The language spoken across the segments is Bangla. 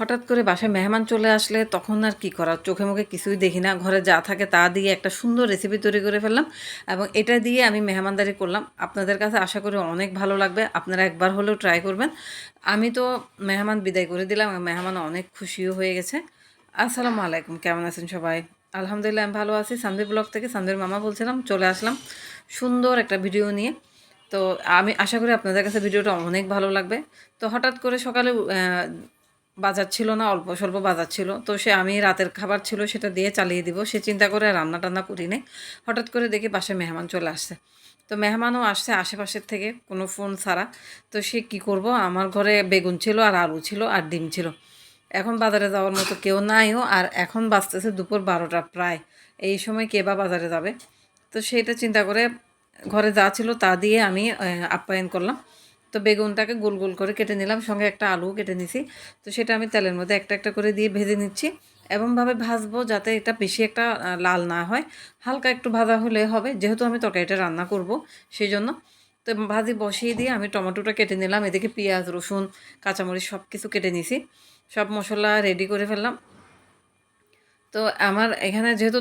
হঠাৎ করে বাসায় মেহমান চলে আসলে তখন আর কি করার চোখে মুখে কিছুই দেখি না। ঘরে যা থাকে তা দিয়ে একটা সুন্দর রেসিপি তৈরি করে ফেললাম এবং এটা দিয়ে আমি মেহমানদারি করলাম। আপনাদের কাছে আশা করি অনেক ভালো লাগবে। আপনারা একবার হলেও ট্রাই করবেন। আমি তো মেহমান বিদায় করে দিলাম মেহমান অনেক খুশিও হয়ে গেছে। আসসালামু আলাইকুম। কেমন আছেন সবাই? আলহামদুলিল্লাহ, আমি ভালো আছি। সানভি ব্লগ থেকে সানভির মামা বলছিলাম, চলে আসলাম। সুন্দর একটা ভিডিও নিয়ে। তো আমি আশা করি আপনাদের কাছে ভিডিওটা অনেক ভালো লাগবে। তো হঠাৎ করে সকালে বাজার ছিল না, অল্প স্বল্প বাজার ছিল। তো সে আমি রাতের খাবার ছিল সেটা দিয়ে চালিয়ে দিব। সে চিন্তা করে রান্না টান্না করি নি হঠাৎ করে দেখি বাসায় মেহমান চলে আসছে। তো মেহমানও আসছে আশেপাশের থেকে কোনো ফোন ছাড়া। তো সে কি করব? আমার ঘরে বেগুন ছিল আর আলু ছিল আর ডিম ছিল। এখন বাজারে যাওয়ার মতো কেউ নাইও আর এখন বাঁচতেছে দুপুর বারোটা প্রায়। এই সময় কে বা বাজারে যাবে? তো সেটা চিন্তা করে ঘরে যা ছিল তা দিয়ে আমি আপ্যায়ন করলাম। তো বেগুনটাকে গোল গোল করে কেটে নিলাম, সঙ্গে একটা আলু কেটে নিছি। তো সেটা আমি তেলের মধ্যে একটা একটা করে দিয়ে ভেজে নিচ্ছি। এমনভাবে ভাজবো যাতে এটা বেশি একটা লাল না হয়। হালকা একটু ভাজা হলে হবে, যেহেতু আমি তরকারিটা রান্না করব সেই জন্য তো ভাজি বসিয়ে দিয়ে আমি টমেটোটা কেটে নিলাম, এদিকে পেঁয়াজ, রসুন, কাঁচামরিচ সব কিছু কেটে নিছি। সব মশলা রেডি করে ফেললাম। তো আমার এখানে যেহেতু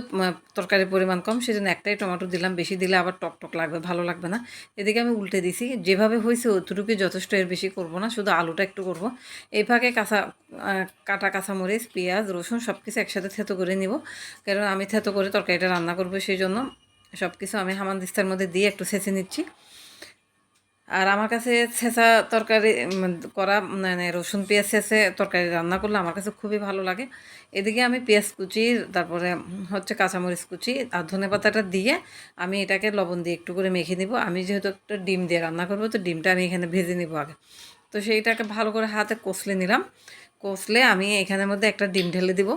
তরকারির পরিমাণ কম, সেজন্য একটাই টমেটো দিলাম। বেশি দিলে আবার টক টক লাগবে, ভালো লাগবে না। এদিকে আমি উল্টে দিছি। যেভাবে হয়েছে অতটুকুই যথেষ্ট, এর বেশি করব না। শুধু আলুটা একটু করব। এই ফাঁকে কাঁচা কাটা কাঁচামরিচ, পেঁয়াজ, রসুন সব কিছু একসাথে থেতো করে নিব। কারণ আমি থেতো করে তরকারিটা রান্না করব সেই জন্য সব কিছু আমি হামান দিস্তার মধ্যে দিয়ে একটু ছেঁচে নিচ্ছি। আর আমার কাছে ছেঁচা তরকারি করা মানে রসুন, পেঁয়াজ ছেঁচে তরকারি রান্না করলে আমার কাছে খুবই ভালো লাগে। এদিকে আমি পেঁয়াজ কুচি, তারপরে হচ্ছে কাঁচামরিচ কুচি আর ধনে পাতাটা দিয়ে আমি এটাকে লবণ দিয়ে একটু করে মেখে নিব। আমি যেহেতু একটা ডিম দিয়ে রান্না করব, তো ডিমটা আমি এখানে ভেজে নিব আগে। তো সেইটাকে ভালো করে হাতে কষলে নিলাম। কষলে আমি এখানের মধ্যে একটা ডিম ঢেলে দিব।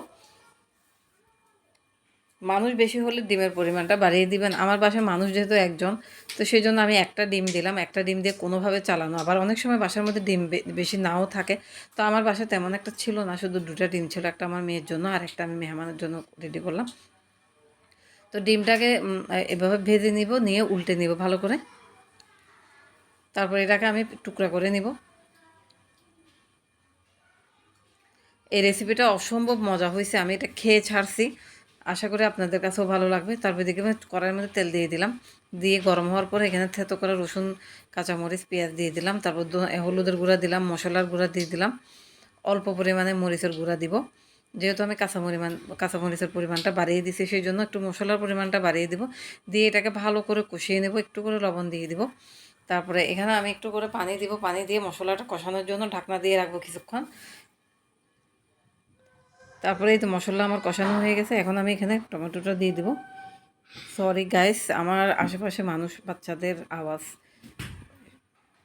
মানুষ বেশি হলে ডিমের পরিমাণটা বাড়িয়ে দিবেন। আমার বাসায় মানুষ যেহেতু একজন, তো সেই জন্য আমি একটা ডিম দিলাম, একটা ডিম দিয়ে কোনোভাবে চালানো। আবার অনেক সময় বাসার মধ্যে ডিম বেশি নাও থাকে, তো আমার বাসায় তেমন একটা ছিল না, শুধু দুটা ডিম ছিল, একটা আমার মেয়ের জন্য আর একটা আমি মেহমানের জন্য রেডি করলাম। তো ডিমটাকে এভাবে ভেজে নিব, নিয়ে উল্টে নিব ভালো করে। তারপর এটাকে আমি টুকরা করে নিব। এই রেসিপিটা অসম্ভব মজা হয়েছে, আমি এটা খেয়ে ছাড়ছি। আশা করি আপনাদের কাছেও ভালো লাগবে। তারপর আমি কড়াইয়ের মধ্যে তেল দিয়ে দিলাম। দিয়ে গরম হওয়ার পরে এখানে থেতো করা রসুন, কাঁচামরিচ, পেঁয়াজ দিয়ে দিলাম। তারপর হলুদের গুঁড়া দিলাম, মশলার গুঁড়া দিয়ে দিলাম। অল্প পরিমাণে মরিচের গুঁড়া দিব। যেহেতু আমি কাঁচা পরিমাণ কাঁচামরিচের পরিমাণটা বাড়িয়ে দিছি, সেই জন্য একটু মশলার পরিমাণটা বাড়িয়ে দিব। দিয়ে এটাকে ভালো করে কষিয়ে নেব, একটু করে লবণ দিয়ে দিব। তারপরে এখানে আমি একটু করে পানি দিব। পানি দিয়ে মশলাটা কষানোর জন্য ঢাকনা দিয়ে রাখব কিছুক্ষণ। তারপরে এই তো মশলা আমার কষানো হয়ে গেছে, এখন আমি এখানে টমেটোটা দিয়ে দেবো। সরি গাইস আমার আশেপাশে মানুষ বাচ্চাদের আওয়াজ,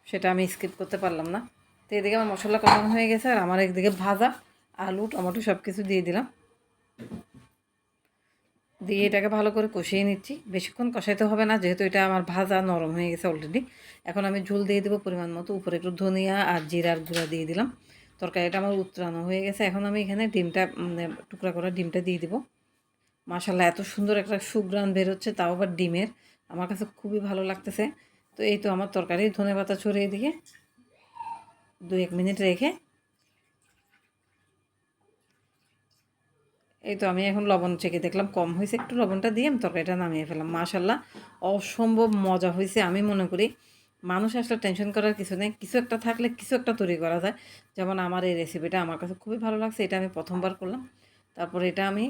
সেটা আমি স্কিপ করতে পারলাম না। তো এদিকে আমার মশলা কষানো হয়ে গেছে, আর আমার একদিকে ভাজা, আলু, টমেটো সব কিছু দিয়ে দিলাম। দিয়ে এটাকে ভালো করে কষিয়ে নিচ্ছি। বেশিক্ষণ কষাইতে হবে না, যেহেতু এটা আমার ভাজা, নরম হয়ে গেছে অলরেডি এখন আমি ঝোল দিয়ে দেবো পরিমাণ মতো, উপরে একটু ধনিয়া আর জিরার গুঁড়া দিয়ে দিলাম। তরকারিটা আমার উত্তরানো হয়ে গেছে। এখন আমি এখানে ডিমটা মানে টুকরা করা ডিমটা দিয়ে দিব। মাশাল্লাহ এত সুন্দর একটা সুগ্রান বের হচ্ছে তাও আবার ডিমের। আমার কাছে খুবই ভালো লাগতেছে। তো এই তো আমার তরকারি, ধনে পাতা ছড়িয়ে দিয়ে দু এক মিনিট রেখে। এই তো আমি এখন লবণ চেকে দেখলাম, কম হয়েছে। একটু লবণটা দিয়ে আমি তরকারিটা নামিয়ে ফেলাম মাশাল্লাহ অসম্ভব মজা হয়েছে। আমি মনে করি মানুষ আসলে টেনশন করার কিছু নেই। কিছু একটা থাকলে কিছু একটা তৈরি করা যায়। যেমন আমার এই রেসিপিটা আমার কাছে খুবই ভালো লাগছে, এটা আমি প্রথমবার করলাম। তারপর এটা আমি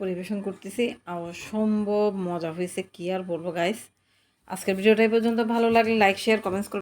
পরিবেশন করতেছি। অসম্ভব মজা হয়েছে, কী আর বলব গাইস আজকের ভিডিওটা এই পর্যন্ত। ভালো লাগলে লাইক শেয়ার কমেন্টস